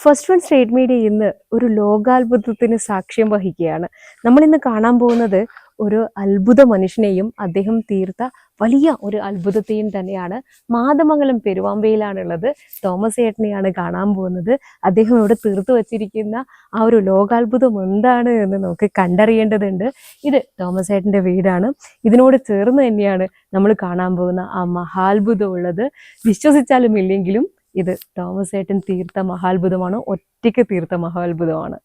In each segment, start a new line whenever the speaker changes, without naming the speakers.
First one state media ഇന്ന് ഒരു ലോകാത്ഭുതത്തിന് സാക്ഷ്യം വഹിക്കുകയാണ്. നമ്മൾ ഇന്ന് കാണാൻ പോകുന്നത് ഒരു അത്ഭുത മനുഷ്യനെയും അദ്ദേഹം തീർത്ത വലിയ ഒരു അത്ഭുതത്തെയും തന്നെയാണ്. മാതമംഗലം പെരുവാമ്പയിലാണുള്ളത്. തോമസ് ഏട്ടനെയാണ് കാണാൻ പോകുന്നത്. അദ്ദേഹം ഇവിടെ തീർത്തു വച്ചിരിക്കുന്ന ആ ഒരു ലോകാത്ഭുതം എന്താണ് എന്ന് നമുക്ക് കണ്ടറിയേണ്ടതുണ്ട്. ഇത് തോമസ് ഏട്ടന്റെ വീടാണ്. ഇതിനോട് ചേർന്ന് തന്നെയാണ് നമ്മൾ കാണാൻ പോകുന്ന ആ മഹാത്ഭുതം ഉള്ളത്. വിശ്വസിച്ചാലും ഇല്ലെങ്കിലും ഇത് തോമസ് ഏട്ടൻ തീർത്ത മഹാത്ഭുതമാണ് ഒറ്റയ്ക്ക് തീർത്ത മഹാത്ഭുതമാണ്.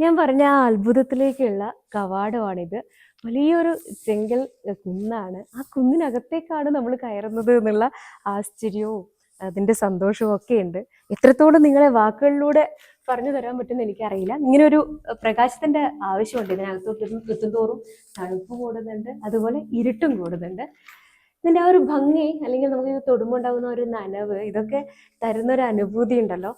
ഞാൻ പറഞ്ഞ ആ അത്ഭുതത്തിലേക്കുള്ള കവാടമാണിത്. വലിയൊരു ചെങ്കൽ കുന്നാണ്. ആ കുന്നിനകത്തേക്കാണ് നമ്മൾ കയറുന്നത് എന്നുള്ള ആശ്ചര്യവും അതിന്റെ സന്തോഷവും ഒക്കെ ഉണ്ട്. എത്രത്തോളം നിങ്ങളെ വാക്കുകളിലൂടെ പറഞ്ഞു തരാൻ പറ്റുമെന്ന് എനിക്കറിയില്ല. ഇങ്ങനെ ഒരു പ്രകാശത്തിന്റെ ആവശ്യമുണ്ട്. ഇതിനകത്തോട്ട് എത്തുന്തോറും തണുപ്പ് കൂടുന്നുണ്ട്. അതുപോലെ ഇരുട്ടും കൂടുന്നുണ്ട്. ഇതിന്റെ ആ ഒരു ഭംഗി അല്ലെങ്കിൽ നമുക്ക് ഇത് തൊടുമ്പോൾ ഉണ്ടാകുന്ന ഒരു നനവ് ഇതൊക്കെ തരുന്ന ഒരു അനുഭൂതി ഉണ്ടല്ലോ.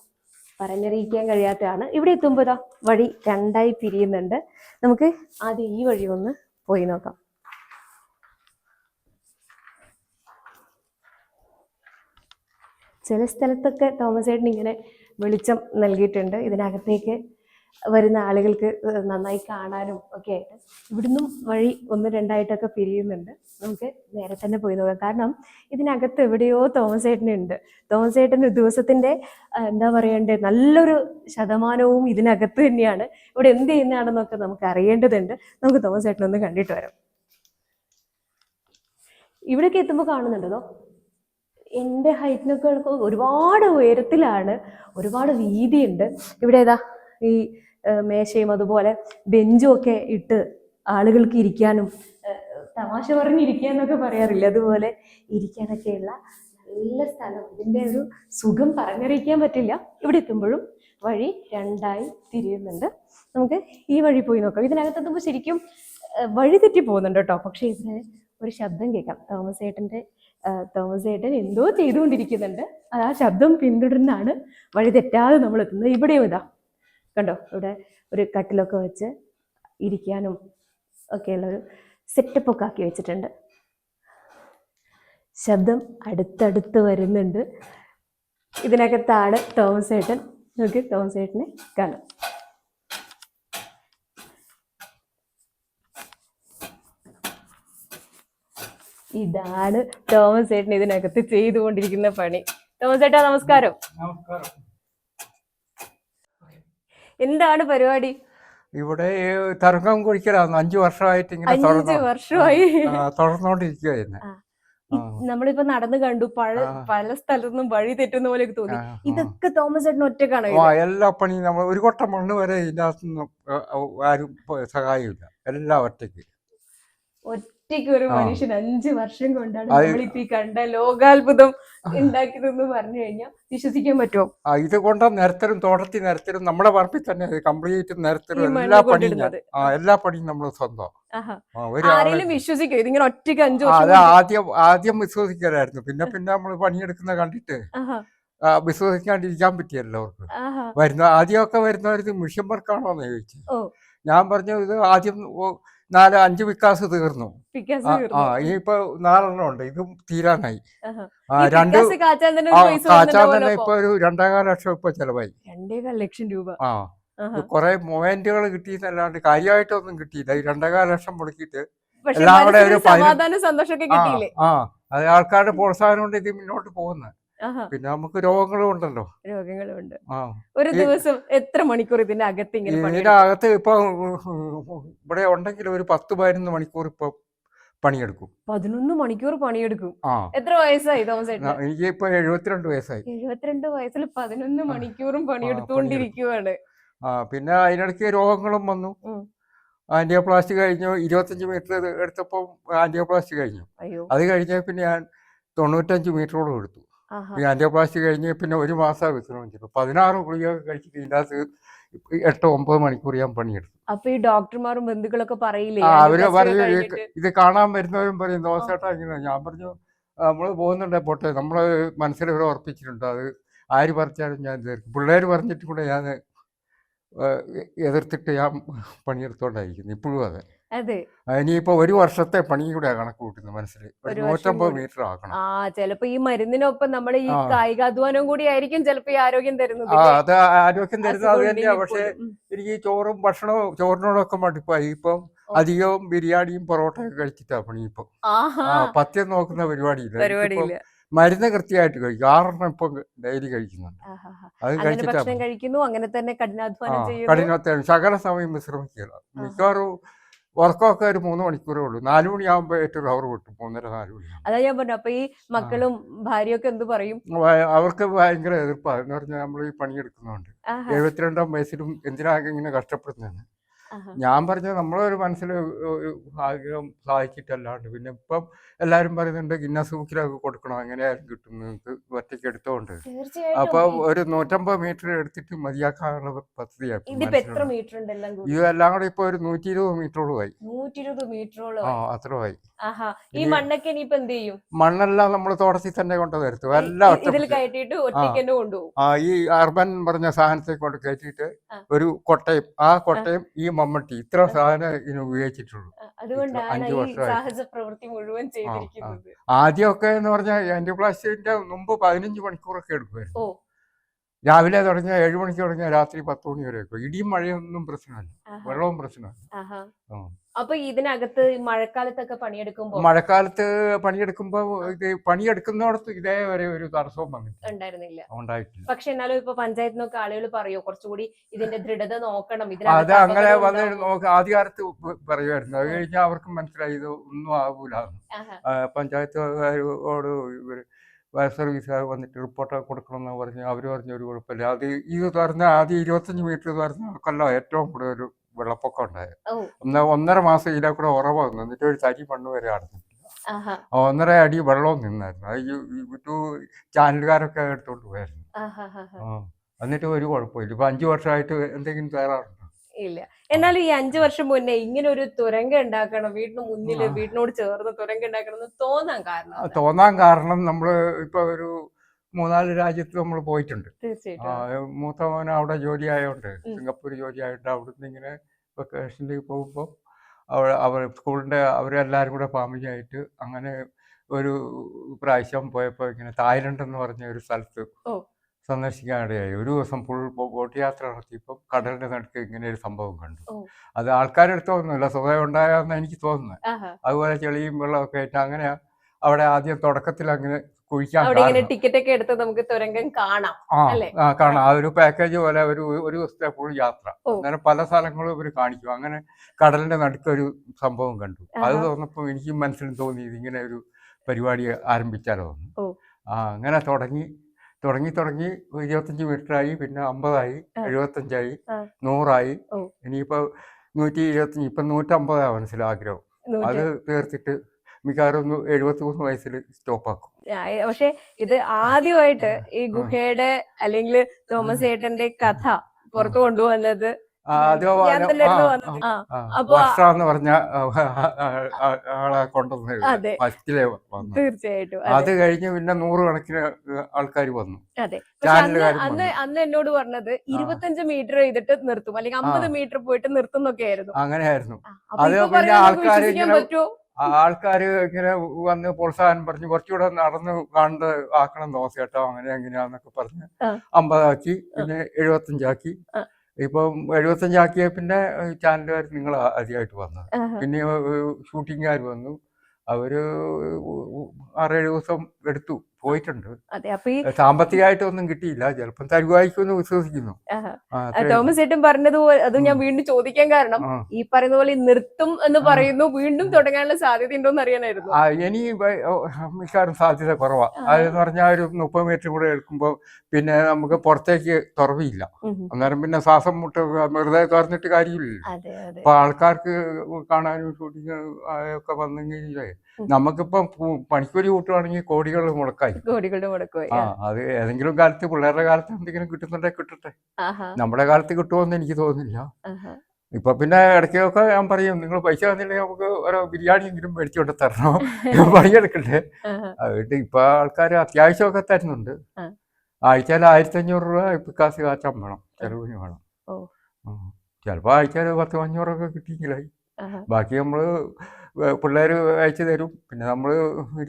പറഞ്ഞറിയിക്കാൻ കഴിയാത്തതാണ്. ഇവിടെ എത്തുമ്പോ ഇതാ വഴി രണ്ടായി പിരിയുന്നുണ്ട്. നമുക്ക് ആദ്യം ഈ വഴി ഒന്ന് പോയി നോക്കാം. ചില സ്ഥലത്തൊക്കെ തോമസ് ചേട്ടൻ ഇങ്ങനെ വെളിച്ചം നൽകിയിട്ടുണ്ട്. ഇതിനകത്തേക്ക് വരുന്ന ആളുകൾക്ക് നന്നായി കാണാനും ഒക്കെ ആയിട്ട് ഇവിടുന്നും വഴി ഒന്ന് രണ്ടായിട്ടൊക്കെ പിരിയുന്നുണ്ട് നമുക്ക് നേരെ തന്നെ പോയി നോക്കാം. കാരണം ഇതിനകത്ത് എവിടെയോ തോമസ് ഏട്ടനുണ്ട് തോമസ് ഏട്ടന് ദിവസത്തിന്റെ എന്താ പറയണ്ടേ നല്ലൊരു ശതമാനവും ഇതിനകത്ത് തന്നെയാണ്. ഇവിടെ എന്ത് ചെയ്യുന്നതാണെന്നൊക്കെ നമുക്ക് അറിയേണ്ടതുണ്ട്. നമുക്ക് തോമസ് ഏട്ടൻ ഒന്ന് കണ്ടിട്ട് വരാം. ഇവിടേക്ക് എത്തുമ്പോൾ കാണുന്നുണ്ടോ എന്റെ ഹൈറ്റിനൊക്കെ ഒരുപാട് ഉയരത്തിലാണ് ഒരുപാട് വീതിയുണ്ട്. ഇവിടെ ഏതാ? ഈ മേശയും അതുപോലെ ബെഞ്ചും ഒക്കെ ഇട്ട് ആളുകൾക്ക് ഇരിക്കാനും തമാശ പറഞ്ഞിരിക്കാന്നൊക്കെ പറയാറില്ല? അതുപോലെ ഇരിക്കാനൊക്കെയുള്ള നല്ല സ്ഥലം. ഇതിന്റെ ഒരു സുഖം പറഞ്ഞറിയിക്കാൻ പറ്റില്ല. ഇവിടെ എത്തുമ്പോഴും വഴി രണ്ടായി തിരിയുന്നുണ്ട്. നമുക്ക് ഈ വഴി പോയി നോക്കാം. ഇതിനകത്ത് എത്തുമ്പോൾ ശരിക്കും വഴി തെറ്റി പോകുന്നുണ്ട് കേട്ടോ. പക്ഷേ ഇതിന് ഒരു ശബ്ദം കേൾക്കാം. തോമസ് ഏട്ടന്റെ തോമസ് ഏട്ടൻ എന്തോ ചെയ്തുകൊണ്ടിരിക്കുന്നുണ്ട്. അത് ആ ശബ്ദം പിന്തുടർന്നാണ് വഴി തെറ്റാതെ നമ്മൾ എത്തുന്നത് ഇവിടെയും ഇതാ. കണ്ടോ? ഇവിടെ ഒരു കട്ടിലൊക്കെ വെച്ച് ഇരിക്കാനും ഒക്കെയുള്ള ഒരു സെറ്റപ്പ് ഒക്കെ ആക്കി വെച്ചിട്ടുണ്ട്. ശബ്ദം അടുത്തടുത്ത് വരുന്നുണ്ട്. ഇതിനകത്താണ് തോമസ് ഏട്ടൻ. നോക്കി തോമസ് ഏട്ടനെ കാണാം. ഇതാണ് തോമസ് ഏട്ടൻ ഇതിനകത്ത് ചെയ്തുകൊണ്ടിരിക്കുന്ന പണി. തോമസ് ഏട്ടാ നമസ്കാരം.
നമസ്കാരം.
എന്താണ് പരിപാടി?
ഇവിടെ തരംഗം കുഴിക്കലാണ് അഞ്ചു വർഷമായിട്ട് ഇങ്ങനെ
അഞ്ച് വർഷമായി. തുടർന്നോണ്ടിരിക്കുകയായിരുന്നു. നമ്മളിപ്പോ നടന്നു കണ്ടു പല. പല സ്ഥലത്തുനിന്നും വഴി തെറ്റുന്ന പോലെ തോന്നി. ഇതൊക്കെ തോമസ് ചേട്ടൻ ഒറ്റക്കാണോ
എല്ലാ പണിയും നമ്മൾ ഒരു കൊട്ട മണ്ണ് വരെ ആ, ആരും സഹായമില്ല. എല്ലാം ഒറ്റയ്ക്ക്.
ഒറ്റയ്ക്ക് ഒരു മനുഷ്യൻ അഞ്ചു വർഷം കൊണ്ടാണ് നമ്മളിപ്പോ ഈ കണ്ട ലോകാത്ഭുതം ഉണ്ടാക്കിയതെന്ന് പറഞ്ഞു കഴിഞ്ഞാൽ വിശ്വസിക്കാൻ പറ്റുമോ?
ഇത് കൊണ്ട് നിരത്തലും തോട്ടത്തിൽ നിരത്തലും നമ്മുടെ പറമ്പിൽ തന്നെ കംപ്ലീറ്റ് നിരത്തലും എല്ലാ പണിയും എല്ലാ പണിയും നമ്മൾ സ്വന്തം.
ആരെങ്കിലും വിശ്വസിക്കോ? ഇതിങ്ങനെ ഒറ്റയ്ക്ക് അഞ്ചു
അത് ആദ്യം ആദ്യം വിശ്വസിക്കലായിരുന്നു. പിന്നെ പിന്നെ നമ്മൾ പണിയെടുക്കുന്ന കണ്ടിട്ട് വിശ്വസിക്കാണ്ടിരിക്കാൻ പറ്റിയല്ലോ അവർക്ക്. വരുന്ന ആദ്യമൊക്കെ വരുന്നവർ മിഷൻ വർക്കാണോന്ന് ചോദിച്ചു. ഞാൻ പറഞ്ഞു ഇത് ആദ്യം നാല് അഞ്ച് വിക്കാസ് തീർന്നു. ആ ഇനിയിപ്പൊ നാലെണ്ണം ഉണ്ട്. ഇതും തീരാനായി ആ രണ്ട്
കാച്ചാന്തന്നെ
ഇപ്പൊ ഒരു രണ്ടേകാൽ ലക്ഷം ഇപ്പൊ ചെലവായി.
രണ്ടേകാൽ ലക്ഷം രൂപ.
ആ. കുറെ മൊമെന്റുകൾ കിട്ടിയെന്നല്ലാണ്ട് കാര്യമായിട്ടൊന്നും കിട്ടിയില്ല. ഈ രണ്ടേകാൽ ലക്ഷം മുടക്കിയിട്ട്
എല്ലാവരുടെ
എല്ലാം കൂടെ ഒരു ആ അത് ആൾക്കാരുടെ പ്രോത്സാഹനം കൊണ്ട് ഇത് മുന്നോട്ട് പോകുന്നത്. പിന്നെ നമുക്ക് രോഗങ്ങളും ഉണ്ടല്ലോ.
രോഗങ്ങളുണ്ട്
ഉണ്ട്.
ഒരു ദിവസം എത്ര മണിക്കൂർ ഇതിന്റെ അകത്ത് ഇങ്ങനെ
ഇതിന്റെ? അകത്ത് ഇപ്പൊ ഇവിടെ ഉണ്ടെങ്കിൽ ഒരു പത്ത് പതിനൊന്ന് മണിക്കൂർ ഇപ്പൊ പണിയെടുക്കും.
പതിനൊന്ന് മണിക്കൂർ പണിയെടുക്കും. എത്ര വയസ്സായി തോമസ്
എനിക്ക് ഇപ്പൊ എഴുപത്തിരണ്ട് വയസ്സായി.
എഴുപത്തിരണ്ട് വയസ്സിൽ പതിനൊന്ന്. മണിക്കൂറും പണിയെടുത്തുകൊണ്ടിരിക്കുവാണ്.
ആ പിന്നെ അതിനിടയ്ക്ക് രോഗങ്ങളും വന്നു.
ആന്റിയോ
പ്ലാസ്റ്റിക് കഴിഞ്ഞു. ഇരുപത്തഞ്ച് മീറ്റർ എടുത്തപ്പോൾ പ്ലാസ്റ്റിക് കഴിഞ്ഞു. അത് കഴിഞ്ഞ പിന്നെ ഞാൻ തൊണ്ണൂറ്റഞ്ച് മീറ്ററോളം എടുത്തു. ആന്റിയോപ്ലാസ്റ്റി കഴിഞ്ഞ് പിന്നെ ഒരു മാസം വിശ്രമം ചെയ്തു. പതിനാറ് ഗുളികയൊക്കെ കഴിച്ചിട്ട് ഇതിന്റെ അകത്ത് എട്ട് ഒമ്പത് മണിക്കൂർ ഞാൻ പണിയെടുത്തു.
അപ്പൊ ഈ ഡോക്ടർമാരും ബന്ധുക്കളൊക്കെ പറയില്ലേ? അവർ
പറയും ഇത് കാണാൻ വരുന്നവരും പറയും ദോശേട്ടാ ഇങ്ങനെ. ഞാൻ പറഞ്ഞു നമ്മൾ പോകുന്നുണ്ട് പോട്ടെ. നമ്മൾ മനസ്സിൽ ഇവരെ ഉറപ്പിച്ചിട്ടുണ്ട്. അത് ആര് പറിച്ചാലും ഞാൻ തീർക്കും. പിള്ളേർ പറഞ്ഞിട്ട് കൂടെ ഞാൻ എതിർത്തിട്ട് ഞാൻ പണിയെടുത്തോണ്ടായിരിക്കുന്നു. ഇപ്പോഴും അതെ. ഇനിയിപ്പോ ഒരു വർഷത്തെ പണി കൂടെ കണക്ക് കൂട്ടുന്നു മനസ്സിൽ നൂറ്റമ്പത് മീറ്റർ ആക്കണം.
ആ ചിലപ്പോ ഈ മരുന്നിനൊപ്പം നമ്മൾ ഈ
കായിക
അധ്വാനം കൂടി ആയിരിക്കും ചിലപ്പോ ഈ ആരോഗ്യം തരുന്നത്
അത് ആരോഗ്യം തരുന്നത് അത് തന്നെയാ. പക്ഷെ. എനിക്ക് ചോറും ഭക്ഷണവും ചോറിനോടൊക്കെ മടുപ്പായി. ഇപ്പം. അധികവും ബിരിയാണിയും പൊറോട്ടയും കഴിച്ചിട്ടാ പണി ഇപ്പൊ. പത്യം നോക്കുന്ന പരിപാടിയില്ല. മരുന്ന് കൃത്യമായിട്ട് കഴിക്കും. ആറെണ്ണം ഇപ്പൊ ഡെയിലി കഴിക്കുന്നുണ്ട്. അത് കഴിച്ചിട്ടാ
കഴിക്കുന്നു. അങ്ങനെ തന്നെ കഠിനാധ്വാനം
ശകല സമയം വിശ്രമിക്കുക. മിക്കവാറും ഉറക്കമൊക്കെ ഒരു മൂന്ന് മണിക്കൂറേ ഉള്ളൂ. നാലു മണിയാകുമ്പോൾ ഏറ്റവും അവർ വിട്ടു മൂന്നര നാല് മണി
അതാ ഞാൻ പറഞ്ഞു. അപ്പൊ ഈ മക്കളും ഭാര്യയൊക്കെ എന്ത് പറയും?
അവർക്ക് ഭയങ്കര എതിർപ്പാണ് എന്ന് പറഞ്ഞാൽ നമ്മൾ ഈ പണിയെടുക്കുന്നതുകൊണ്ട് എഴുപത്തിരണ്ടാം വയസ്സിലും എന്തിനാകെ ഇങ്ങനെ കഷ്ടപ്പെടുന്നതെന്ന്.
ആഹാ.
ഞാൻ പറഞ്ഞത് നമ്മളൊരു മനസ്സിൽ ഒരു ആഗ്രഹം സാധിച്ചിട്ടല്ലാണ്ട് പിന്നെ ഇപ്പം എല്ലാവരും പറയുന്നുണ്ട് ഗിന്നസ് ബുക്കിലൊക്കെ കൊടുക്കണം? എങ്ങനെയായാലും കിട്ടും നിങ്ങൾക്ക് ഒറ്റയ്ക്ക് എടുത്തോണ്ട്. അപ്പൊ ഒരു നൂറ്റമ്പത് മീറ്റർ എടുത്തിട്ട് മതിയാക്കാനുള്ള പദ്ധതിയാണ് ഇതെല്ലാം കൂടെ ഇപ്പൊ ഒരു നൂറ്റി ഇരുപത്
മീറ്ററോളം
ആ അത്രമായി
ഈ മണ്ണൊക്കെ ഇനിയിപ്പോ എന്ത് ചെയ്യും?
മണ്ണെല്ലാം നമ്മൾ തോട്ടത്തിൽ തന്നെ കൊണ്ട് വരുത്തും എല്ലാം ആ. ഈ അർബൻ പറഞ്ഞ സാധനത്തെ കൊണ്ട് കയറ്റിയിട്ട് ഒരു കൊട്ടയും ആ കൊട്ടയും ഈ മമ്മട്ടി ഇത്ര സാധനം ഇതിന് ഉപയോഗിച്ചിട്ടുള്ളൂ.
അഞ്ചു അതുകൊണ്ടാണ് ഈ. സാഹസ പ്രവൃത്തി മുഴുവൻ ചെയ്തിരിക്കുന്നത്.
ആദ്യമൊക്കെ എന്ന് പറഞ്ഞാൽ ആന്റിപ്ലാസ്റ്റിന്റെ മുമ്പ് പതിനഞ്ച് മണിക്കൂറൊക്കെ എടുക്കുമായിരുന്നു. രാവിലെ തുടങ്ങിയ ഏഴുമണിക്ക് തുടങ്ങിയ രാത്രി പത്ത് മണി വരെ ഇടിയും മഴയൊന്നും പ്രശ്നമല്ല. വെള്ളവും പ്രശ്നമല്ല.
അപ്പൊ ഇതിനകത്ത് മഴക്കാലത്തൊക്കെ പണിയെടുക്കുമ്പോ
മഴക്കാലത്ത് പണിയെടുക്കുമ്പോ ഇത് പണിയെടുക്കുന്നിടത്ത് ഇതേ വരെ ഒരു തടസ്സവും വന്നിട്ടില്ല.
ഉണ്ടായിരുന്നില്ല.
ഉണ്ടായിട്ടില്ല.
പക്ഷെ എന്നാലും ഇപ്പൊ പഞ്ചായത്തിൽ നിന്നൊക്കെ ആളുകൾ പറയോ കുറച്ചുകൂടി ഇതിന്റെ ദൃഢത നോക്കണം
അത് അങ്ങനെ വന്ന്. നോക്ക് ആദ്യകാലത്ത് പറയുമായിരുന്നു. അത് കഴിഞ്ഞാൽ അവർക്ക് മനസ്സിലായി ഇത് ഒന്നും ആകൂല പഞ്ചായത്തുകാരോട് ഇവർ ഫയർ സർവീസുകാർ വന്നിട്ട് റിപ്പോർട്ട് കൊടുക്കണമെന്ന് പറഞ്ഞ് അവർ പറഞ്ഞ ഒരു കുഴപ്പമില്ല. അത് ഇത് തുറന്ന ആദ്യം ഇരുപത്തഞ്ച് മീറ്റർ തുറന്ന കൊല്ലം ഏറ്റവും കൂടുതൽ ഒരു വെള്ളപ്പൊക്കം ഉണ്ടായത്. ഒന്ന് ഒന്നര മാസം ഇതിലെ കൂടെ ഉറവ വന്നു. എന്നിട്ട് ഒരു തരി മണ്ണ് വരെ അടഞ്ഞിട്ടില്ല ഒന്നര അടി വെള്ളവും നിന്നായിരുന്നു. അത് യൂട്യൂബ് ചാനലുകാരൊക്കെ എടുത്തോണ്ട് പോയായിരുന്നു. എന്നിട്ട് ഒരു കുഴപ്പമില്ല. ഇപ്പൊ അഞ്ചു വർഷമായിട്ട് എന്തെങ്കിലും തയ്യാറുണ്ടോ
ഇല്ല. എന്നാലും ഈ അഞ്ചു വർഷം മുന്നേ ഇങ്ങനെ ഒരു തുരങ്ക ഉണ്ടാക്കണം വീടിന് മുന്നിൽ വീടിനോട് ചേർന്ന് തുരങ്ക ഉണ്ടാക്കണം എന്ന് തോന്നാൻ കാരണം
തോന്നാൻ കാരണം നമ്മൾ ഇപ്പൊ ഒരു മൂന്നാൽ രാജ്യത്ത് നമ്മൾ പോയിട്ടുണ്ട്. ആ,
തീർച്ചയായിട്ടും
മൂത്ത മോൻ അവിടെ ജോലി ആയതുകൊണ്ട്. സിംഗപ്പൂർ ജോലി ആയിട്ട് അവിടുന്ന് ഇങ്ങനെ വെക്കേഷനിൽ പോകുമ്പോൾ അവർ അവർ സ്കൂളിന്റെ അവരെല്ലാവരും കൂടെ ഫാമിലി ആയിട്ട് അങ്ങനെ ഒരു പ്രാവശ്യം പോയപ്പോൾ ഇങ്ങനെ തായ്ലൻഡ് എന്ന് പറഞ്ഞ ഒരു സ്ഥലത്ത്. സന്ദർശിക്കാനിടയായി. ഒരു ദിവസം ഫുൾ ബോട്ട് യാത്ര നടത്തിയപ്പോൾ കടലിന്റെ നടുക്ക് ഇങ്ങനെ ഒരു സംഭവം കണ്ടു.
അത്
അത് ആൾക്കാരെടുത്തൊന്നുമില്ല സ്വയം ഉണ്ടായെന്ന് എനിക്ക് തോന്നുന്നത്. അതുപോലെ ചെളിയും വെള്ളമൊക്കെ ആയിട്ട് അങ്ങനെ അവിടെ ആദ്യം തുടക്കത്തിൽ അങ്ങനെ കുഴിക്കാൻ
അവിടെ ഇങ്ങനെ
കാരണം.
ടിക്കറ്റ് ഒക്കെ എടുത്ത് നമുക്ക് തുരങ്കം കാണാം
ആ കാണാം. ആ ഒരു പാക്കേജ് പോലെ ഒരു ഒരു ദിവസത്തെ ഫുൾ യാത്ര. അങ്ങനെ പല സ്ഥലങ്ങളും ഇവർ കാണിക്കും അങ്ങനെ കടലിന്റെ നടുക്കൊരു സംഭവം കണ്ടു. അത്
തോന്നപ്പോ
തോന്നപ്പോൾ എനിക്ക് മനസ്സിൽ തോന്നി ഇതിങ്ങനെ ഒരു പരിപാടി ആരംഭിച്ചാലോ. ആ അങ്ങനെ തുടങ്ങി തുടങ്ങി തുടങ്ങി ഇരുപത്തഞ്ച് മീറ്ററായി പിന്നെ അമ്പതായി. എഴുപത്തഞ്ചായി. നൂറായി. ഇനിയിപ്പോ നൂറ്റി ഇരുപത്തഞ്ച് ഇപ്പൊ നൂറ്റമ്പതാ മനസ്സിലാഗ്രഹം. അത് തീർത്തിട്ട് മിക്കവാറും ഒന്ന് എഴുപത്തി മൂന്ന് വയസ്സിൽ സ്റ്റോപ്പാക്കും
പക്ഷെ ഇത് ആദ്യമായിട്ട് ഈ ഗുഹയുടെ അല്ലെങ്കിൽ തോമസ് ഏട്ടന്റെ കഥ പുറത്തു കൊണ്ടുവന്നത്
എന്ന് പറഞ്ഞ ആളെ കൊണ്ടുവന്നത്. ഫസ്റ്റിലെ
തീർച്ചയായിട്ടും
അത്. കഴിഞ്ഞ് പിന്നെ നൂറുകണക്കിന് ആൾക്കാർ വന്നു.
അതെ. അന്ന് അന്ന് എന്നോട് പറഞ്ഞത് ഇരുപത്തഞ്ച് മീറ്റർ ചെയ്തിട്ട് നിർത്തും. അല്ലെങ്കിൽ അമ്പത് മീറ്റർ പോയിട്ട് നിർത്തുന്നൊക്കെ ആയിരുന്നു
അങ്ങനെയായിരുന്നു. അത്
ആൾക്കാരെ
പിന്നെ
പറയുന്നത്
ആൾക്കാർ ഇങ്ങനെ വന്ന് പ്രോത്സാഹനം പറഞ്ഞ് കുറച്ചുകൂടെ നടന്ന് കണ്ട് ആക്കണം ദോശേട്ടോ അങ്ങനെ എങ്ങനെയാന്നൊക്കെ പറഞ്ഞ്. അമ്പതാക്കി പിന്നെ എഴുപത്തഞ്ചാക്കി. ഇപ്പം എഴുപത്തഞ്ചാക്കിയ പിന്നെ ചാനലുകാർ നിങ്ങൾ ആദ്യമായിട്ട് വന്നത്. പിന്നെ ഷൂട്ടിങ്ങുകാർ വന്നു അവർ ആറേഴ് ദിവസം എടുത്തു പോയിട്ടുണ്ട്. സാമ്പത്തികമായിട്ടൊന്നും കിട്ടിയില്ല. ചിലപ്പം തരുവായിക്കുമെന്ന് വിശ്വസിക്കുന്നു.
തോമസ് ഏട്ടൻ പറഞ്ഞതുപോലെ അത് ഞാൻ വീണ്ടും ചോദിക്കാൻ കാരണം ഈ പറയുന്ന പോലെ നിർത്തും എന്ന് പറയുന്നു. വീണ്ടും തുടങ്ങാനുള്ള സാധ്യത ഉണ്ടോന്ന് അറിയാനായിരുന്നു
ഇനി മിക്കവാറും സാധ്യത കുറവാ. അതെന്ന് പറഞ്ഞാൽ ഒരു മുപ്പത് മീറ്റർ കൂടെ എടുക്കുമ്പോൾ പിന്നെ നമുക്ക് പുറത്തേക്ക് തുറവില്ല. അന്നേരം പിന്നെ ശ്വാസം മുട്ട വെറുതെ തുറന്നിട്ട് കാര്യമില്ലല്ലോ. അപ്പൊ ആൾക്കാർക്ക് കാണാനും ഷൂട്ടിങ് ഒക്കെ വന്നെങ്കിലേ
ഉം.
നമുക്കിപ്പം പണിക്കൂലി കൂട്ടുവാണെങ്കിൽ കോടികൾ മുടക്കായി.
കോടികളുടെ മുടക്കായി
ആ അത് ഏതെങ്കിലും കാലത്ത് പിള്ളേരുടെ കാലത്ത് എന്തെങ്കിലും കിട്ടുന്നുണ്ടെങ്കിൽ കിട്ടട്ടെ. നമ്മുടെ കാലത്ത് കിട്ടുമെന്ന് എനിക്ക് തോന്നുന്നില്ല. ഇപ്പൊ പിന്നെ ഇടയ്ക്കൊക്കെ ഞാൻ പറയും നിങ്ങൾ പൈസ തന്നില്ലെങ്കിൽ നമുക്ക് ഓരോ ബിരിയാണിയെങ്കിലും മേടിച്ചുകൊണ്ട് തരണം? പണിയെടുക്കണ്ടേ. അതുകൊണ്ട് ഇപ്പൊ ആൾക്കാർ അത്യാവശ്യമൊക്കെ തരുന്നുണ്ട്. ആഴ്ചയിൽ ആയിരത്തി അഞ്ഞൂറ് രൂപ ഇപ്പൊ കാശ് കാച്ചാൻ വേണം ചെലവിന് വേണം.
ഓ.
ചിലപ്പോൾ ആഴ്ചയിൽ പത്ത് അഞ്ഞൂറൊക്കെ കിട്ടിയെങ്കിലായി. ബാക്കി നമ്മൾ പിള്ളേർ അയച്ചു തരും. പിന്നെ നമ്മൾ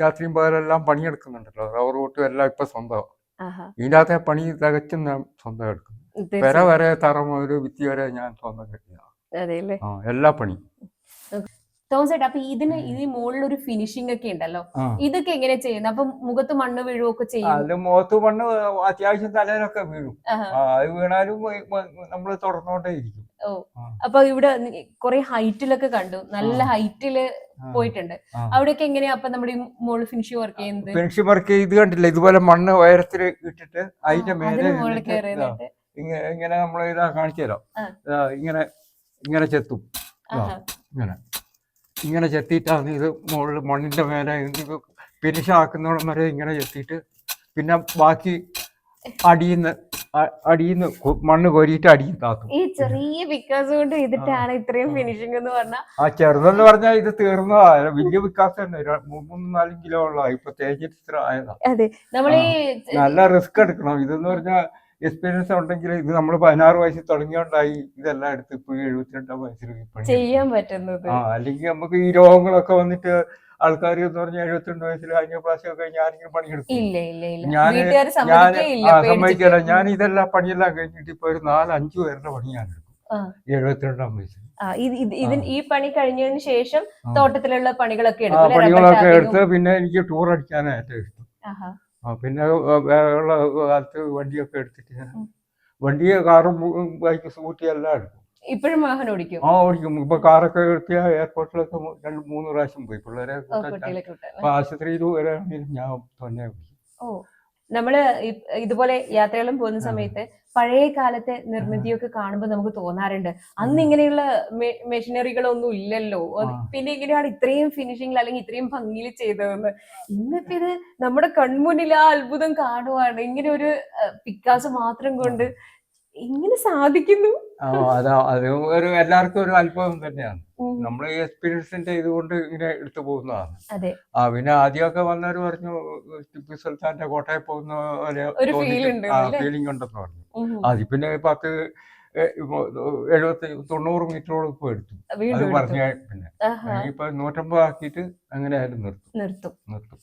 രാത്രിയും പകലെല്ലാം പണിയെടുക്കുന്നുണ്ടല്ലോ. റബ്ബർ കൂട്ടും എല്ലാം ഇപ്പൊ സ്വന്തമാണ്
ആഹാ.
അകത്തെ പണി തികച്ചും ഞാൻ സ്വന്തം എടുക്കും പെര വരെ തറ മുതൽ വിത്തി വരെ ഞാൻ സ്വന്തം കെട്ടിയ
അതെല്ലേ?
ആ എല്ലാ പണിയും.
തോമസ് ചേട്ടാ അപ്പൊ ഇതിന് ഈ മുകളിൽ ഒരു ഫിനിഷിംഗ് ഒക്കെ ഉണ്ടല്ലോ. ഇതൊക്കെ എങ്ങനെ ചെയ്യുന്നത് അപ്പൊ മുഖത്ത് മണ്ണ് വീഴുവൊക്കെ ചെയ്യും?
അത് മുഖത്ത് മണ്ണ് അത്യാവശ്യം തലയിലൊക്കെ വീഴും. അത് വീണാലും നമ്മൾ ഇരിക്കും
ഓ. അപ്പൊ ഇവിടെ കുറെ ഹൈറ്റിലൊക്കെ കണ്ടു. നല്ല
ഹൈറ്റിൽ
പോയിട്ടുണ്ട്. അവിടെയൊക്കെ എങ്ങനെയാ? അപ്പൊ നമ്മുടെ ഈ മുകളിൽ ഫിനിഷിംഗ് വർക്ക് ചെയ്യുന്നത്?
ഫിനിഷ് വർക്ക് ഇത് കണ്ടില്ല? ഇതുപോലെ മണ്ണ് ഉയരത്തിൽ ഇട്ടിട്ട് അതിന്റെ മേലെ. ഇങ്ങനെ ഇങ്ങനെ നമ്മൾ ഇതാ കാണിച്ചു തരാം ഇങ്ങനെ ഇങ്ങനെ ചെത്തും. ഇങ്ങനെ. ഇങ്ങനെ ചെത്തിയിട്ടാണ് ഇത് മുകളിൽ മണ്ണിന്റെ മേലെ ഇത് ഫിനിഷ് ആക്കുന്നോളം വരെ ഇങ്ങനെ ചെത്തിയിട്ട് പിന്നെ ബാക്കി അടിയിന്ന് അടിയിന്ന് മണ്ണ് കോരിയിട്ട് അടിയിൽ താത്തും.
ഈ ചെറിയ വിക്കാസ് കൊണ്ട് ഇതിട്ടാണ് ഇത്രയും ഫിനിഷിംഗ് എന്ന് പറഞ്ഞാൽ
ആ ചെറുതെന്ന് പറഞ്ഞാൽ ഇത് തീർന്നതാ. വലിയ വികാസം തന്നെ. മൂന്ന് നാലും കിലോ ഉള്ള ഇപ്പൊ തേജ് ഇത്ര ആയതാ.
അതെ. നമ്മൾ
നല്ല റിസ്ക് എടുക്കണം. ഇതെന്ന് പറഞ്ഞാൽ എക്സ്പീരിയൻസ് ഉണ്ടെങ്കിൽ ഇത് നമ്മൾ പതിനാറ് വയസ്സിൽ തുടങ്ങിയോണ്ടായി ഇതെല്ലാം എടുത്ത് ഇപ്പൊ എഴുപത്തിരണ്ടാം വയസ്സിൽ
ചെയ്യാൻ പറ്റുന്നത്.
ആ അല്ലെങ്കിൽ നമുക്ക് ഈ രോഗങ്ങളൊക്കെ വന്നിട്ട് ആൾക്കാർ എന്ന് പറഞ്ഞാൽ എഴുപത്തിരണ്ട് വയസ്സിൽ കഴിഞ്ഞ പ്രാവശ്യമൊക്കെ ഞാനിങ്ങനെ പണിയെടുക്കും. ഞാൻ ഞാൻ
സമ്മതിക്കേയില്ല
സമ്മതിക്കല. ഞാൻ ഇതെല്ലാം പണിയെല്ലാം കഴിഞ്ഞിട്ട് ഇപ്പൊ ഒരു നാല് അഞ്ചു പേരുടെ പണി ഞാൻ എടുക്കും. എഴുപത്തിരണ്ടാം വയസ്സിൽ.
ഈ പണി കഴിഞ്ഞതിന് ശേഷം തോട്ടത്തിലുള്ള പണികളൊക്കെ
പണികളൊക്കെ എടുത്ത് പിന്നെ എനിക്ക് ടൂർ അടിക്കാനാണ് ഏറ്റവും ഇഷ്ടം പിന്നെ ഉള്ള കാലത്ത് വണ്ടിയൊക്കെ എടുത്തിട്ട്. വണ്ടി കാറും ബൈക്ക് സ്കൂട്ടി എല്ലാം എടുക്കും.
ഇപ്പോഴും വാഹനം ഓടിക്കും?
ആ ഓടിക്കും. ഇപ്പൊ കാറൊക്കെ എടുത്തിയ എയർപോർട്ടിലൊക്കെ രണ്ട് മൂന്ന് പ്രാവശ്യം പോയി. പിള്ളേരെ ആശുപത്രിയിൽ വരെ ഞാൻ തന്നെ ഓടിക്കും.
ഓ നമ്മൾ ഇതുപോലെ യാത്രകളും പോകുന്ന. സമയത്ത് പഴയ കാലത്തെ നിർമ്മിതിയൊക്കെ കാണുമ്പോൾ നമുക്ക് തോന്നാറുണ്ട്. അന്ന് ഇങ്ങനെയുള്ള മെഷീനറികളൊന്നും ഇല്ലല്ലോ. പിന്നെ ഇങ്ങനെയാണ് ഇത്രയും ഫിനിഷിംഗിൽ അല്ലെങ്കിൽ ഇത്രയും ഭംഗിയിൽ ചെയ്തതെന്ന്. ഇന്നിപ്പോ ഇത് നമ്മുടെ കൺമുന്നിൽ ആ അത്ഭുതം കാണുവാണ്. ഇങ്ങനെ ഒരു പിക്കാസ് മാത്രം കൊണ്ട് ഇങ്ങനെ സാധിക്കുന്നു.
അത് ഒരു എല്ലാവർക്കും ഒരു അത്ഭുതം തന്നെയാണ്. ഈ എക്സ്പീരിയൻസിന്റെ ഇതുകൊണ്ട് ഇങ്ങനെ എടുത്തു പോകുന്നതാണ്. ആ പിന്നെ ആദ്യമൊക്കെ വന്നവർ പറഞ്ഞു ടിപ്പു സുൽത്താന്റെ കോട്ടയിൽ പോകുന്ന പോലെ? ഫീലിംഗ് ഉണ്ടെന്ന് പറഞ്ഞു. അത് പിന്നെ പത്ത് എഴുപത്തി തൊണ്ണൂറ് മീറ്ററോളം ഇപ്പൊ എടുത്തു. അത്. പറഞ്ഞ പിന്നെ. ഇപ്പൊ നൂറ്റമ്പത് ആക്കിയിട്ട് അങ്ങനെ ആയാലും നിർത്തും.
നിർത്തും.
നിർത്തും.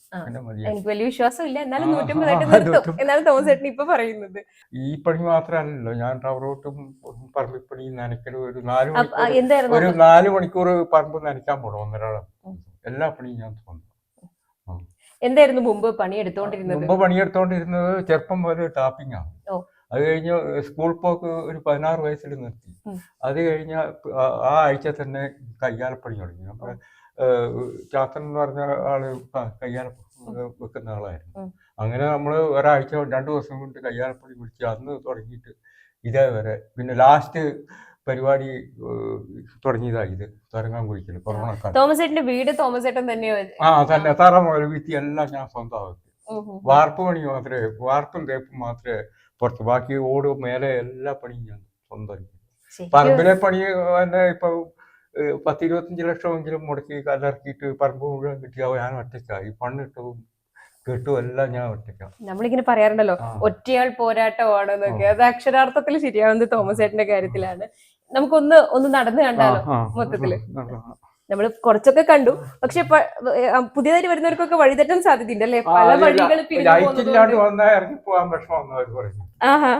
എനിക്ക് വലിയ വിശ്വാസമില്ല. എന്നാലും നൂറ്റമ്പതായിട്ട് നിർത്തും. എന്നാണ് തോമസ് ചേട്ടൻ ഇപ്പൊ പറയുന്നത്.
ഈ പണി മാത്രമല്ലല്ലോ. ഞാൻ റബ്ബറോട്ടും പറമ്പിപ്പണി നനയ്ക്കലും ഒരു നാല് മണിക്കൂർ ഒരു നാല് മണിക്കൂർ പറമ്പ് നനയ്ക്കാൻ പോകണം ഒന്നരാളം. എല്ലാ പണിയും ഞാൻ തോന്നുന്നു
എന്തായിരുന്നു മുമ്പ് പണി എടുത്തോണ്ടിരുന്നത്
മുമ്പ് പണിയെടുത്തോണ്ടിരുന്നത് ചെറുപ്പം പോലെ ടാപ്പിംഗ് ആണ്. അത് കഴിഞ്ഞ് സ്കൂൾ പോക്ക് ഒരു പതിനാറ് വയസ്സിൽ നിർത്തി. അത് കഴിഞ്ഞ ആ ആഴ്ച തന്നെ കയ്യാലപ്പണി തുടങ്ങി. അപ്പൊ ചാത്തൻ എന്ന് പറഞ്ഞ ആൾ കയ്യാല വെക്കുന്ന ആളായിരുന്നു. അങ്ങനെ നമ്മൾ ഒരാഴ്ച രണ്ടു ദിവസം കൊണ്ട് കയ്യാലപ്പണി പിടിച്ച് അന്ന് തുടങ്ങിയിട്ട് ഇതേ വരെ പിന്നെ ലാസ്റ്റ് പരിപാടി തുടങ്ങിയതാ ഇത്. തരങ്ങാൻ കുഴിക്കൽ കൊറോണ
തോമസ് ചേട്ടന്റെ വീട് തോമസ് ചേട്ടൻ തന്നെയോ?
ആ തന്നെ. തറ മുതൽ വിത്തി എല്ലാം ഞാൻ സ്വന്തമാക്കി. വാർപ്പ് പണി മാത്രമേ വാർപ്പും തേപ്പും മാത്രമേ പുറത്ത് ബാക്കി ഓട് മേലെ എല്ലാ പണിയും ഞാൻ സ്വന്തം പറമ്പിലെ പണി തന്നെ ഇപ്പൊ പത്ത് ഇരുപത്തഞ്ച് ലക്ഷമെങ്കിലും മുടക്കി കലർക്കിയിട്ട് പറമ്പ് മുഴുവൻ കിട്ടിയ ഞാൻ ഒറ്റയ്ക്കായി. പണിട്ടതും കെട്ടും എല്ലാം ഞാൻ ഒറ്റയ്ക്കാണ്
നമ്മളിങ്ങനെ പറയാറുണ്ടല്ലോ
ഒറ്റയാൾ
ഒറ്റയാൾ പോരാട്ടമാണെന്നൊക്കെ അത് അക്ഷരാർത്ഥത്തിൽ ശരിയാവുന്നത് തോമസ് ചേട്ടന്റെ കാര്യത്തിലാണ്. നമുക്കൊന്ന് ഒന്ന് നടന്നു കണ്ടാലോ.
മൊത്തത്തിൽ.
നമ്മൾ കുറച്ചൊക്കെ കണ്ടു. പക്ഷെ പുതിയതായി പുതിയതായിട്ട് വരുന്നവർക്കൊക്കെ വഴിതെറ്റം സാധ്യതയുണ്ട് അല്ലെ പല
വഴികളും
വഴികൾ ആഹാ.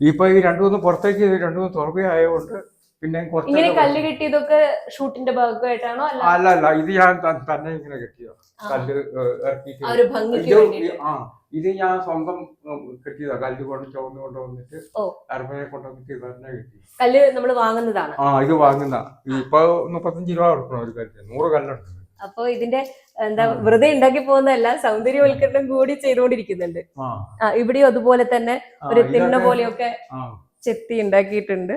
ഇപ്പൊ ഈ രണ്ടു മൂന്ന് പുറത്തേക്ക് രണ്ടു മൂന്ന് തുറക്കുകയായതുകൊണ്ട് പിന്നെ
ഇങ്ങനെ കല്ല് കിട്ടിയതൊക്കെ ഷൂട്ടിന്റെ ഭാഗമായിട്ടാണോ അല്ല?
അല്ല ഇത് ഞാൻ തന്നെ ഇങ്ങനെ
കിട്ടിയോ
കല്ല് ഏഹ്, ഇത് ഞാൻ സ്വന്തം കിട്ടിയതാ. കല്ല് കൊണ്ട് ചുവന്ന് കൊണ്ടുവന്നിട്ട്. അരമനെ കൊണ്ടുവന്നിട്ട് ഇത് തന്നെ കെട്ടി.
കല്ല് നമ്മൾ വാങ്ങുന്നതാണ്.
ആ ഇത് വാങ്ങുന്ന ഇപ്പൊ മുപ്പത്തഞ്ച് രൂപ കൊടുക്കണം ഒരു കല്ല്. നൂറ് കല്ലുണ്ട്.
അപ്പൊ ഇതിന്റെ എന്താ വെറുതെ ഉണ്ടാക്കി പോകുന്നതല്ല സൗന്ദര്യവൽക്കരണം കൂടി ചെയ്തുകൊണ്ടിരിക്കുന്നുണ്ട്.
ആ.
ഇവിടെയും അതുപോലെ തന്നെ ഒരു തിണ്ണ പോലെയൊക്കെ ചെത്തി ഉണ്ടാക്കിയിട്ടുണ്ട്.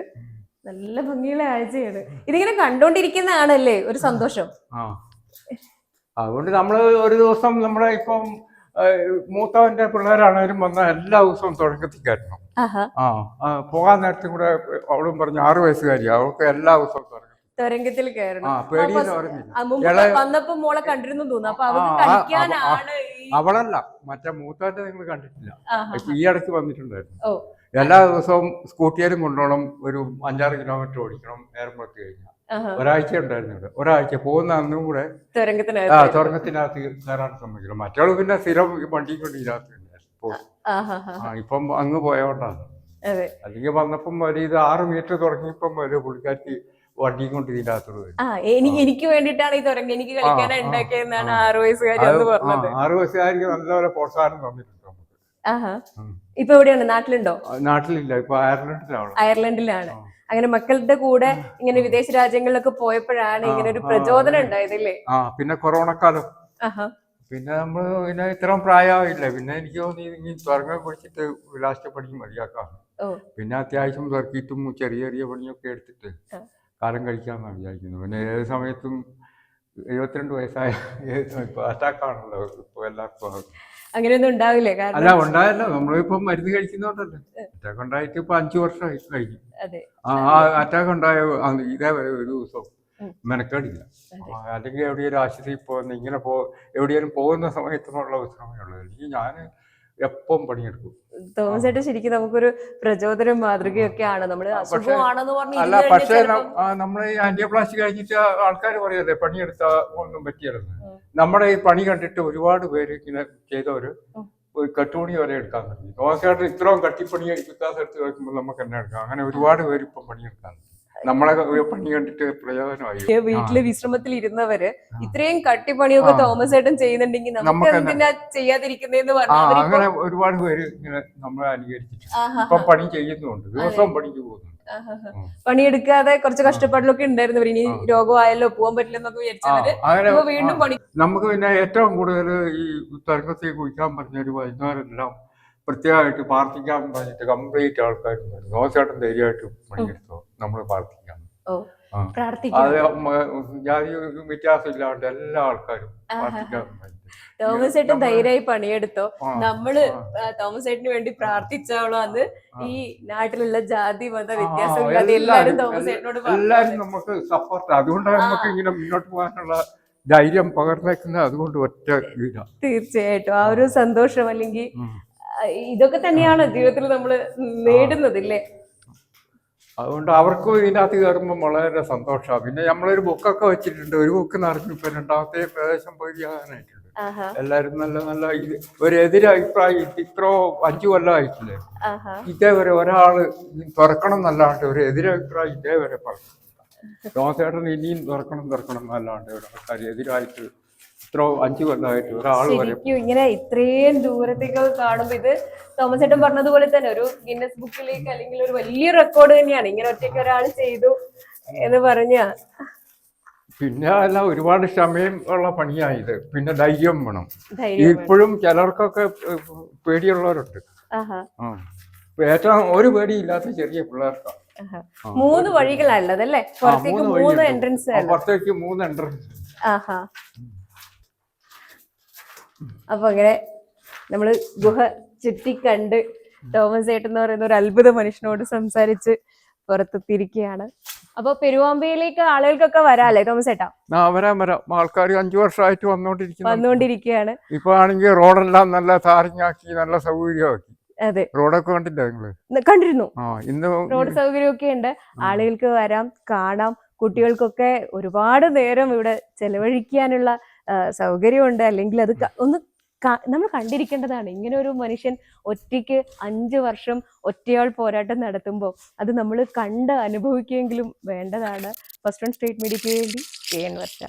നല്ല ഭംഗിയുള്ള ആഴ്ചയാണ് ഇതിങ്ങനെ കണ്ടോണ്ടിരിക്കുന്നതാണല്ലേ ഒരു സന്തോഷം.
അതുകൊണ്ട് നമ്മൾ ഒരു ദിവസം നമ്മുടെ ഇപ്പം മൂത്തവന്റെ പിള്ളേരാണേലും വന്ന എല്ലാ ദിവസവും തുടക്കത്തിക്കായിരുന്നു ആ പോകാൻ നേരത്തും കൂടെ അവളും പറഞ്ഞു ആറു വയസ്സുകാരി അവൾക്ക് എല്ലാ ദിവസവും
തുരങ്കത്തിൽ വന്നപ്പോ മോളെ കണ്ടിരുന്നു തോന്നുന്നു.
അവളല്ല മറ്റേ മൂത്തവന്റെ നിങ്ങൾ കണ്ടിട്ടില്ല. ഈ ഇടയ്ക്ക് വന്നിട്ടുണ്ടായിരുന്നു. എല്ലാ ദിവസവും സ്കൂട്ടിയിലും കൊണ്ടോണം ഒരു അഞ്ചാറ് കിലോമീറ്റർ ഓടിക്കണം നേരം പുറത്ത് കഴിഞ്ഞാൽ. ഒരാഴ്ച ഉണ്ടായിരുന്നു ഇവിടെ ഒരാഴ്ച പോകുന്ന അന്നും കൂടെ ആ
തുരങ്കത്തിനകത്ത്
തുറങ്ങത്തിനകത്ത് കയറാൻ സമ്മതിക്കില്ല മറ്റുള്ള പിന്നെ സ്ഥിരം വണ്ടി കൊണ്ട് ഇപ്പം അങ്ങ് പോയോണ്ടാണ്.
അതെ.
അല്ലെങ്കിൽ വന്നപ്പം ഒരു ഇത് ആറ് മീറ്റർ തുടങ്ങിയപ്പം ഒരു പുള്ളിക്കാരി വണ്ടിയും കൊണ്ട്
എനിക്ക് വേണ്ടിട്ടാണ് വേണ്ടിയിട്ടാണ് ഈ തുരങ്കം. എനിക്ക്. വയസ്സുകാരി പറഞ്ഞത്.
ആറ് വയസ്സുകാരിക്ക് നല്ലപോലെ പ്രോത്സാഹനം തന്നിട്ടുണ്ട്
ഇപ്പൊ എവിടെയാണ്? നാട്ടിലുണ്ടോ?
നാട്ടിലില്ല. ഇപ്പൊ അയർലൻഡിലാണ്.
അയർലൻഡിലാണ്. അങ്ങനെ മക്കളുടെ കൂടെ ഇങ്ങനെ വിദേശ രാജ്യങ്ങളിലൊക്കെ പോയപ്പോഴാണ് ഇങ്ങനെ ഒരു പ്രചോദനം
ഉണ്ടായത്
ഉണ്ടായതല്ലേ?
ആ പിന്നെ കൊറോണ കാലം പിന്നെ നമ്മൾ പിന്നെ ഇത്രയും പ്രായമായില്ല? പിന്നെ എനിക്ക് തോന്നി ഇനി പഠിച്ചിട്ട് കുടിച്ചിട്ട് ലാസ്റ്റ് പണി മതിയാക്കാം. പിന്നെ അത്യാവശ്യം തുറക്കിയിട്ടും ചെറിയ ചെറിയ പണിയൊക്കെ എടുത്തിട്ട്. കാലം കഴിക്കാമെന്നാണ് വിചാരിക്കുന്നത്. പിന്നെ ഏത് സമയത്തും എഴുപത്തിരണ്ട് വയസ്സായ അറ്റാക്കാണല്ലോ ഇപ്പൊ എല്ലാവർക്കും.
അങ്ങനെയൊന്നും ഉണ്ടാവില്ലേ?
അല്ല ഉണ്ടായല്ലോ. നമ്മളിപ്പം മരുന്ന് കഴിക്കുന്നോണ്ടല്ലേ. അറ്റാക്ക് ഉണ്ടായിട്ട് ഇപ്പൊ അഞ്ചു വർഷമായി കഴിഞ്ഞു. ആ അറ്റാക്ക് ഉണ്ടായ ഇതേ ഇതേവരെ ഒരു ദിവസം. മെനക്കേടില്ല. അല്ലെങ്കിൽ എവിടെയെങ്കിലും ആശുപത്രിയിൽ പോകുന്ന ഇങ്ങനെ പോ എവിടെയെങ്കിലും പോകുന്ന സമയത്തുള്ള വിശ്രമമേ ഉള്ളൂ. അല്ലെങ്കിൽ ഞാൻ എപ്പം പണിയെടുക്കും?
തോമസ് ചേട്ടൻ ശരിക്കും നമുക്കൊരു പ്രചോദനം മാതൃകയൊക്കെയാണ്. പറഞ്ഞ്
അല്ല പക്ഷേ നമ്മളെ ഈ ആന്റിയോപ്ലാസ്റ്റി കഴിഞ്ഞിട്ട് ആൾക്കാർ പറയല്ലേ പണിയെടുത്ത ഒന്നും പറ്റിയല്ലെന്ന്. നമ്മുടെ ഈ പണി കണ്ടിട്ട് ഒരുപാട് പേര് ഇങ്ങനെ ചെയ്തവര് കട്ടുപണി വരെ എടുക്കാൻ തുടങ്ങി. ദോശയായിട്ട് ഇത്രയും കട്ടിപ്പണി എടുക്കാത്ത എടുത്ത് വെക്കുമ്പോൾ നമുക്ക് തന്നെ എടുക്കാം? അങ്ങനെ ഒരുപാട് പേര് ഇപ്പം പണിയെടുക്കാൻ തുടങ്ങി. നമ്മളെ പണി കണ്ടിട്ട് പ്രയോജനമായി.
വീട്ടിൽ വിശ്രമത്തിൽ ഇരുന്നവര് ഇത്രയും കട്ടിപ്പണിയൊക്കെ തോമസ് ഏട്ടൻ ചെയ്യുന്നുണ്ടെങ്കിൽ നമുക്ക് എന്തിനാ ചെയ്യാതിരിക്കുന്നതെന്ന് അവരിപ്പോ
അങ്ങനെ ഒരുപാട് പേര് ഇങ്ങനെ നമ്മളെ അനുകരിച്ചിട്ട്.
ആഹാ.
പണി ചെയ്യുന്നുണ്ട്. ദിവസവും പണിക്ക്. ഉം.
പണിയെടുക്കാതെ കുറച്ച് കഷ്ടപ്പാടിലൊക്കെ ഉണ്ടായിരുന്നവർ ഇനി
ആ.
രോഗമായല്ലോ പോകാൻ പറ്റില്ലെന്നൊക്കെ വിചാരിച്ചവര് വീണ്ടും പണി
നമുക്ക് പിന്നെ ഏറ്റവും കൂടുതൽ ഈ തരംഗത്തേക്ക് കുഴിക്കാൻ പറഞ്ഞ ഒരു വൈകുന്നേരമെല്ലാം പ്രത്യേകമായിട്ട് പ്രാർത്ഥിക്കാൻ പറഞ്ഞിട്ട് കംപ്ലീറ്റ് ആൾക്കാർ ദോശയായിട്ടും ധൈര്യമായിട്ട് പണിയെടുത്തോ. നമ്മൾ പ്രാർത്ഥിക്കാം അത് ജാതി വ്യത്യാസം ഇല്ലാണ്ട് എല്ലാ ആൾക്കാരും. പ്രാർത്ഥിക്കാൻ.
തോമസ്
ഏട്ടൻ
ധൈര്യമായി പണിയെടുത്തോ. നമ്മൾ തോമസ് ഏട്ടന് വേണ്ടി പ്രാർത്ഥിച്ചോളോ അന്ന്. ഈ നാട്ടിലുള്ള ജാതി മത വ്യത്യാസം എല്ലാരും തോമസ്
ഏട്ടനോട്
എല്ലാരും
നമുക്ക് സപ്പോർട്ട് അതുകൊണ്ടാണ് നമുക്ക് ഇങ്ങനെ മുന്നോട്ട് പോകാനുള്ള ധൈര്യം പകർന്നേക്കുന്നത്. അതുകൊണ്ട് ഒറ്റ
തീർച്ചയായിട്ടും. ആ ഒരു സന്തോഷം അല്ലെങ്കിൽ ഇതൊക്കെ തന്നെയാണ് ജീവിതത്തിൽ നമ്മൾ നേടുന്നത് ഇല്ലേ
അതുകൊണ്ട് അവർക്കും ഇതിനകത്ത് കയറുമ്പോൾ വളരെ സന്തോഷമാണ്. പിന്നെ നമ്മളൊരു ബുക്കൊക്കെ വെച്ചിട്ടുണ്ട്. ഒരു ബുക്ക് നിറഞ്ഞു ഇപ്പൊ രണ്ടാമത്തെ പ്രദേശം പോയി
ആഹാ.
എല്ലാവരും നല്ല നല്ല ഒരു എതിരെ അഭിപ്രായം ഇത് ഇത്രോ അഞ്ചു കൊല്ലമായിട്ടില്ലേ ഇതേവരെ ഒരാൾ തുറക്കണം എന്നല്ലാണ്ട് ഒരു എതിരഭിപ്രായം ഇതേവരെ പറഞ്ഞു. ജോസേട്ടൻ ഇനിയും തുറക്കണം തുറക്കണം എന്നല്ലാണ്ട് ഒരു ആൾക്കാർ എതിരായിട്ട് ഇത്രോ അഞ്ചു കൊല്ലമായിട്ട് ഒരാൾ വരെ
ശരിക്കും ഇങ്ങനെ ഇത്രയും ദൂരത്തേക്ക് കാണുമ്പോ ഇത് തോമസ് ഏട്ടൻ പറഞ്ഞതുപോലെ തന്നെ ഒരു ഗിന്നസ് ബുക്കിലേക്ക് അല്ലെങ്കിൽ ഒരു വലിയ റെക്കോർഡ് തന്നെയാണ്. ഇങ്ങനെ ഒറ്റയ്ക്ക് ഒരാൾ ചെയ്തു എന്ന് പറഞ്ഞ.
പിന്നെ അല്ല ഒരുപാട് ക്ഷമയും ഉള്ള പണിയായത് പിന്നെ ധൈര്യം വേണം.
ധൈര്യം
ഇപ്പോഴും ചിലർക്കൊക്കെ പേടിയുള്ളവരുണ്ട്.
ആഹാ.
ആ. ഏറ്റവും ഒരു പേടിയില്ലാത്ത ചെറിയ പിള്ളേർക്കാണ്
ആഹാ.
ആ,
മൂന്ന് വഴികളാണുള്ളത് അല്ലേ? പുറത്തേക്ക്
മൂന്ന്.
എൻട്രൻസ്
പുറത്തേക്ക് മൂന്ന് എൻട്രൻസ്
ആഹാ. അപ്പൊ അങ്ങനെ നമ്മൾ ഗുഹ ചുറ്റിക്കണ്ട് തോമസ് ഏട്ടൻ എന്ന് പറയുന്ന ഒരു അത്ഭുത മനുഷ്യനോട് സംസാരിച്ച് പുറത്തെത്തിയിരിക്കുകയാണ്. അപ്പൊ പെരുവാമ്പയിലേക്ക് ആളുകൾക്കൊക്കെ വരാല്ലേ തോമസ് ഏട്ടാ?
ആ വരാം വരാം. ആൾക്കാർ അഞ്ചു വർഷമായിട്ട് വന്നോണ്ടിരിക്കുന്നു.
വന്നുകൊണ്ടിരിക്കുകയാണ്
ഇപ്പൊ ആണെങ്കിൽ റോഡെല്ലാം നല്ല താറിങ്ങാക്കി നല്ല സൗകര്യമാക്കി.
അതെ.
റോഡൊക്കെ കണ്ടില്ല
നിങ്ങൾ? കണ്ടിരുന്നു.
ഇന്ന്
റോഡ് സൗകര്യമൊക്കെ ഉണ്ട്. ആളുകൾക്ക് വരാം കാണാം. കുട്ടികൾക്കൊക്കെ ഒരുപാട് നേരം ഇവിടെ ചെലവഴിക്കാനുള്ള സൗകര്യമുണ്ട്. അല്ലെങ്കിൽ അത് ഒന്ന് നമ്മൾ കണ്ടിരിക്കേണ്ടതാണ്. ഇങ്ങനെ ഒരു മനുഷ്യൻ ഒറ്റയ്ക്ക് അഞ്ച് വർഷം ഒറ്റയാൾ പോരാട്ടം നടത്തുമ്പോൾ അത് നമ്മൾ കണ്ട് അനുഭവിക്കുമെങ്കിലും വേണ്ടതാണ്. ഫസ്റ്റ് വൺ സ്റ്റേറ്റ് മീഡിയയ്ക്ക് വേണ്ടി എൻ വർഷ